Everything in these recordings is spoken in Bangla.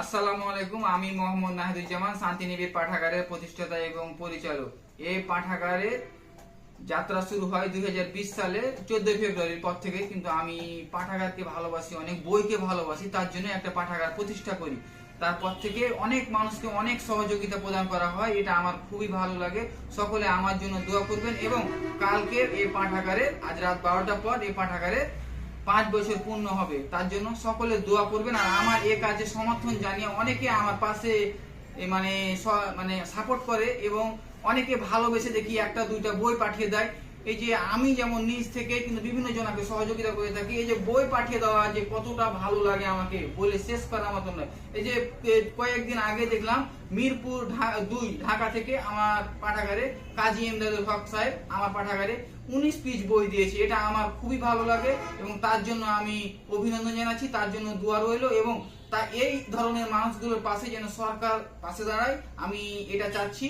আসসালামু আলাইকুম, আমি মোহাম্মদ নাহিদুজ্জামান শান্তিনিবিড় পাঠাগারের প্রতিষ্ঠাতা এবং পরিচালক। এই পাঠাগারের যাত্রা শুরু হয় দুই হাজার বিশ সালে, চোদ্দই ফেব্রুয়ারির পর থেকে, কিন্তু আমি পাঠাগারকে ভালোবাসি, অনেক বইকে ভালোবাসি, তার জন্য একটা পাঠাগার প্রতিষ্ঠা করি। তারপর থেকে অনেক মানুষকে অনেক সহযোগিতা প্রদান করা হয়, এটা আমার খুবই ভালো লাগে। সকলে আমার জন্য দোয়া করবেন এবং কালকের এই পাঠাগারের আজ রাত বারোটার পর এই পাঠাগারের পাঁচ বছর পূর্ণ হবে। তার জন্য সকলে দোয়া করবেন। আর আমার এ কাজে সমর্থন জানিয়ে অনেকে আমার পাশে মানে মানে সাপোর্ট করে এবং অনেকে ভালোবেসে দেখি একটা, দুইটা বই পাঠিয়ে দেয়। এই যে আমি যেমন নিজ থেকে কিন্তু বিভিন্ন জনকে সহযোগিতা করে থাকি, এই যে বই পাঠিয়ে দেওয়া যে কতটা ভালো লাগে আমাকে বলে শেষ করার মতো নয়। এই যে কয়েকদিন আগে দেখলাম মিরপুর দুই, ঢাকা থেকে আমার পাঠাগারে কাজী এমদাদুল হক সাহেব, আমার পাঠাগারে উনিশ পিস বই দিয়েছে। এটা আমার খুবই ভালো লাগে এবং তার জন্য আমি অভিনন্দন জানাচ্ছি, তার জন্য দোয়া রইল এবং তা এই ধরনের মানুষগুলোর পাশে যেন সরকার পাশে দাঁড়ায়, আমি এটা চাচ্ছি।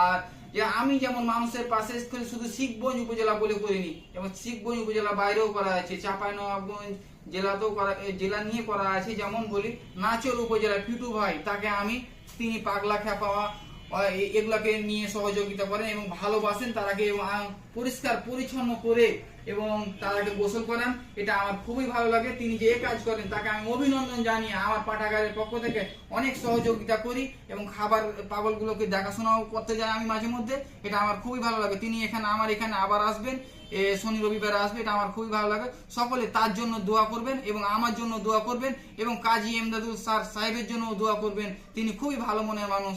আর যে আমি যেমন মানুষের পাশে শুধু শিখগঞ্জ উপজেলা বলে করিনি, যেমন শিখগঞ্জ উপজেলা বাইরেও করা আছে, চাঁপাইনবাবগঞ্জ জেলাতেও করা জেলা নিয়ে করা আছে, যেমন বলি, নাচর উপজেলা, পিটু ভাই, তাকে আমি, তিনি পাগলা খেপাওয়া এগুলাকে নিয়ে সহযোগিতা করেন এবং ভালোবাসেন তারাকে পরিষ্কার পরিচ্ছন্ন করে এবং তারাকে গোসল করান। এটা আমার খুবই ভালো লাগে। তিনি যে কাজ করেন তাকে আমি অভিনন্দন জানিয়ে আমার পাঠাগারের পক্ষ থেকে অনেক সহযোগিতা করি এবং খাবার পাগলগুলোকে দেখাশোনাও করতে যাই আমি মাঝে মধ্যে। এটা আমার খুবই ভালো লাগে। তিনি এখানে, আমার এখানে আবার আসবেন। শনি রবিবার আসবে, এটা আমার খুবই ভালো লাগে। সকলে তার জন্য দোয়া করবেন এবং আমার জন্য দোয়া করবেন এবং কাজী এমদাদুল স্যার সাহেবের জন্য দোয়া করবেন। তিনি খুবই ভালো মনের মানুষ।